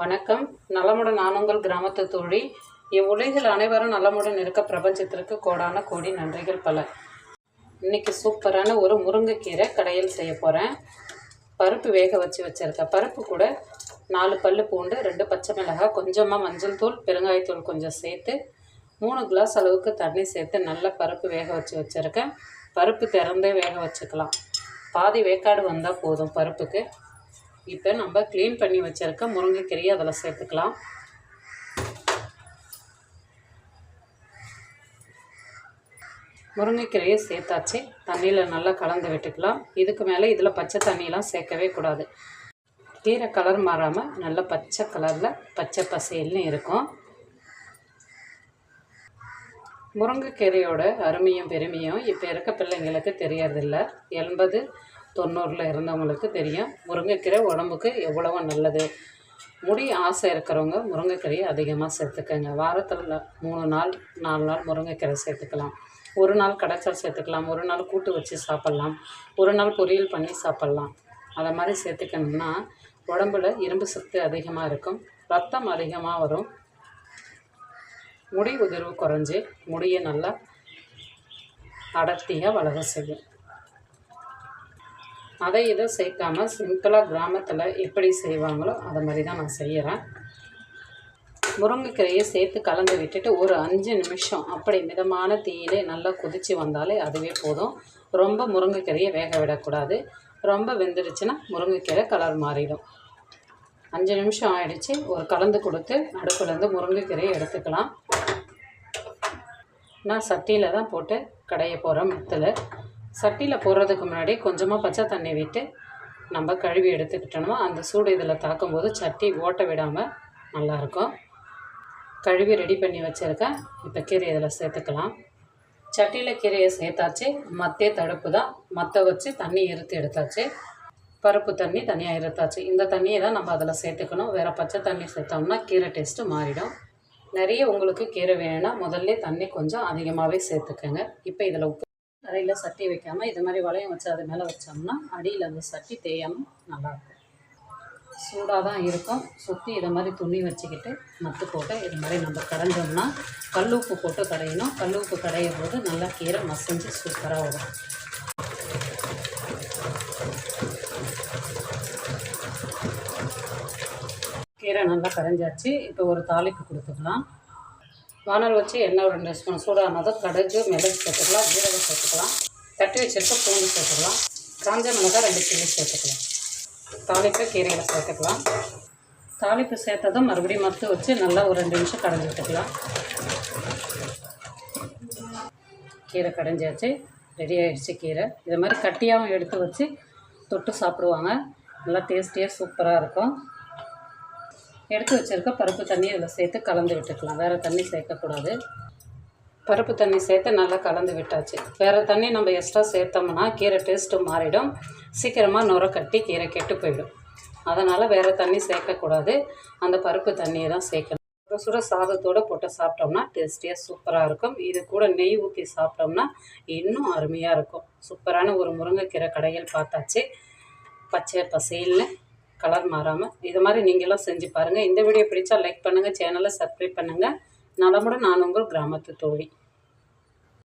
வணக்கம். நலமுடன் நானுங்கள் கிராமத்து தோழி. இவ்வுலகில் அனைவரும் நலமுடன் இருக்க பிரபஞ்சத்திற்கு கோடான கோடி நன்றிகள் பல. இன்னைக்கு சூப்பரான ஒரு முருங்கைக்கீரை கடையில் செய்ய போகிறேன் பருப்பு வேக வச்சு வச்சுருக்கேன் பருப்பு கூட நாலு பல் பூண்டு ரெண்டு பச்சை மிளகாய் கொஞ்சமாக மஞ்சள் தூள் பெருங்காயத்தூள் கொஞ்சம் சேர்த்து மூணு கிளாஸ் அளவுக்கு தண்ணி சேர்த்து நல்லா பருப்பு வேக வச்சு வச்சுருக்கேன். பருப்பு திறந்தே வேக வச்சுக்கலாம். பாதி வேக்காடு வந்தால் போதும் பருப்புக்கு. இப்போ நம்ம க்ளீன் பண்ணி வச்சுருக்க முருங்கைக்கீரையை அதில் சேர்த்துக்கலாம். முருங்கைக்கீரையை சேர்த்தாச்சு. தண்ணியில் நல்லா கலந்து விட்டுக்கலாம். இதுக்கு மேலே இதில் பச்சை தண்ணியெலாம் சேர்க்கவே கூடாது. கீரை கலர் மாறாமல் நல்ல பச்சை கலரில் பச்சை பசேல்னு இருக்கும். முருங்கைக்கீரையோட அருமையும் பெருமையும் இப்போ இருக்க பிள்ளைங்களுக்கு தெரியறதில்ல. எண்பது தொண்ணூறில் இருந்தவங்களுக்கு தெரியும். முருங்கைக்கீரை உடம்புக்கு எவ்வளவோ நல்லது? முடி ஆசை இருக்கிறவங்க முருங்கைக்கீரையை அதிகமாக சேர்த்துக்கங்க. வாரத்தில் மூணு நாள் நாலு நாள் முருங்கைக்கீரை சேர்த்துக்கலாம். ஒரு நாள் கடைச்சல் சேர்த்துக்கலாம். ஒரு நாள் கூட்டு வச்சு சாப்பிட்லாம். ஒரு நாள் பொரியல் பண்ணி சாப்பிட்லாம். அதை மாதிரி சேர்த்துக்கணும்னா உடம்புல இரும்பு சத்து அதிகமாக இருக்கும். ரத்தம் அதிகமாக வரும். முடி உதிர்வு குறைஞ்சி முடியை நல்லா அடர்த்தியாக வளர செய்யும். அதை இதை சேர்க்காம சிம்பிளாக கிராமத்தில் எப்படி செய்வாங்களோ அதை மாதிரி தான் நான் செய்கிறேன் முருங்கைக்கீரையை சேர்த்து கலந்து விட்டுட்டு ஒரு அஞ்சு நிமிஷம் அப்படி மிதமான தீயிலே நல்லா கொதித்து வந்தாலே அதுவே போதும். ரொம்ப முருங்கைக்கீரையை வேக விடக்கூடாது. ரொம்ப வெந்துடுச்சுன்னா முருங்கைக்கீரை கலர் மாறிடும். அஞ்சு நிமிஷம் ஆயிடுச்சு. ஒரு கலந்து கொடுத்து அடுப்புலேருந்து முருங்கைக்கீரையை எடுத்துக்கலாம். நான் சட்டியில் தான் போட்டு கடைய போகிறேன் மத்தில். சட்டியில் போடுறதுக்கு முன்னாடி கொஞ்சமாக பச்சை தண்ணி விட்டு நம்ம கழுவி எடுத்துக்கிட்டோம்னா அந்த சூடு இதில் தாக்கும்போது சட்டி ஓட்ட விடாமல் நல்லாயிருக்கும் கழுவி ரெடி பண்ணி வச்சுருக்கேன் இப்போ கீரை இதில் சேர்த்துக்கலாம். சட்டியில் கீரையை சேர்த்தாச்சு. மத்திய தடுப்பு தான். மற்ற வச்சு தண்ணி இருத்து எடுத்தாச்சு. பருப்பு தண்ணி தனியாக இருத்தாச்சு இந்த தண்ணியை தான் நம்ம அதில் சேர்த்துக்கணும். வேறு பச்சை தண்ணி சேர்த்தோம்னா கீரை டேஸ்ட்டு மாறிடும். நிறைய உங்களுக்கு கீரை வேணும்னா முதல்ல தண்ணி கொஞ்சம் அதிகமாகவே சேர்த்துக்கோங்க. இப்போ இதில் உப்பு அறையில் சட்டி வைக்காமல் இது மாதிரி வளையம் வச்சு அது மேலே வச்சோம்னா அடியில் அந்த சட்டி தேயாமல் நல்லாயிருக்கும். சூடாக தான் இருக்கும். சுற்றி இதை மாதிரி துணி வச்சுக்கிட்டு மத்து போட்டு இது மாதிரி நம்ம கடைஞ்சோம்னா கல் உப்பு போட்டு கடையணும் கல் உப்பு கடையும் போது நல்லா கீரை மசிஞ்சு சூப்பராக வரும். கீரை நல்லா கரைஞ்சாச்சு. இப்போ ஒரு தாளிப்பு கொடுத்துக்கலாம். வானல் வச்சு எண்ணெய் ஒரு ரெண்டு ஸ்பூன் சூடானதும் கடுகு மிளகு சேர்த்துக்கலாம் ஜீரகம் சேர்த்துக்கலாம். தட்டி வச்சுருக்க பூண்டு சேர்த்துக்கலாம். காஞ்ச மிளகாய் ரெண்டு சில்லி சேர்த்துக்கலாம். தாளிப்பு கீரையில் சேர்த்துக்கலாம். தாளிப்பு சேர்த்ததும் மறுபடியும் மத்து வச்சு நல்லா ஒரு ரெண்டு நிமிஷம் கடைஞ்சி விட்டுக்கலாம். கீரை கடைஞ்சாச்சு. ரெடி ஆகிடுச்சு கீரை. இது மாதிரி கட்டியாகவும் எடுத்து வச்சு தொட்டு சாப்பிடுவாங்க. நல்லா டேஸ்டியாக சூப்பராக இருக்கும். எடுத்து வச்சுருக்க பருப்பு தண்ணி இதில் சேர்த்து கலந்து விட்டுக்கலாம். வேறு தண்ணி சேர்க்கக்கூடாது. பருப்பு தண்ணி சேர்த்து நல்லா கலந்து விட்டாச்சு. வேறு தண்ணி நம்ம எக்ஸ்ட்ரா சேர்த்தோம்னா கீரை டேஸ்ட்டு மாறிடும். சீக்கிரமாக நுர கட்டி கீரை கெட்டு போயிடும். அதனால் வேறு தண்ணி சேர்க்கக்கூடாது. அந்த பருப்பு தண்ணியை தான் சேர்க்கணும். சுட சுட சாதத்தோடு போட்டு சாப்பிட்டோம்னா டேஸ்டியாக சூப்பராக இருக்கும். இது கூட நெய் ஊற்றி சாப்பிட்டோம்னா இன்னும் அருமையாக இருக்கும். சூப்பரான ஒரு முருங்கைக்கீரை கடையில் பார்த்தாச்சு. பச்சை பசேல்னு கலர் மாறாமல் இது மாதிரி நீங்களும் செஞ்சு பாருங்கள் இந்த வீடியோ பிடிச்சா லைக் பண்ணுங்கள் சேனலை சப்ஸ்கிரைப் பண்ணுங்கள் நலமுடன் நான் உங்கள் கிராமத்து தோழி.